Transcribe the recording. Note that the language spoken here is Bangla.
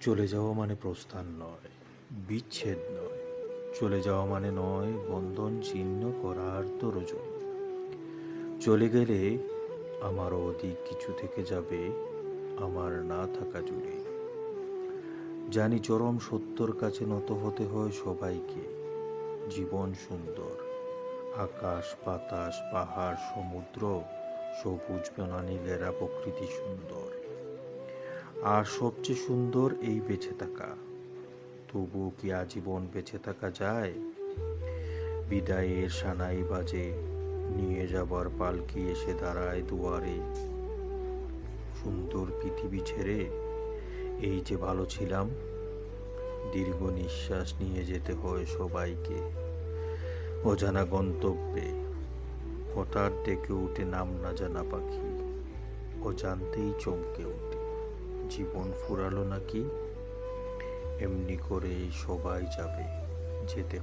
চলে যাওয়া মানে প্রস্থান নয়, বিচ্ছেদ নয়। চলে যাওয়া মানে নয়, বন্ধন ছিন্ন করার তরজন চলে গেলে আমার অধিক কিছু থেকে যাবে, আমার না থাকা জুড়ে। জানি চরম সত্যর কাছে নত হতে হয় সবাইকে। জীবন সুন্দর, আকাশ, বাতাস, পাহাড়, সমুদ্র, সবুজ, বনানী ঘেরা প্রকৃতি সুন্দর। আর সবচেয়ে সুন্দর এই বেঁচে থাকা। তবুও কি আজীবন বেঁচে থাকা যায়? বিদায়ের সানাই বাজে, নিয়ে যাবার পালকি এসে দাঁড়ায় দুয়ারে। সুন্দর পৃথিবী ছেড়ে এই যে ভালো ছিলাম, দীর্ঘ নিঃশ্বাস নিয়ে যেতে হয় সবাইকে। অজানা গন্তব্যে হঠাৎ ডেকে উঠে নাম না জানা পাখি, অজান্তেই চমকে ওঠে জীবন ফুরালো নাকি? এমনি করে সবাই যাবে যেতে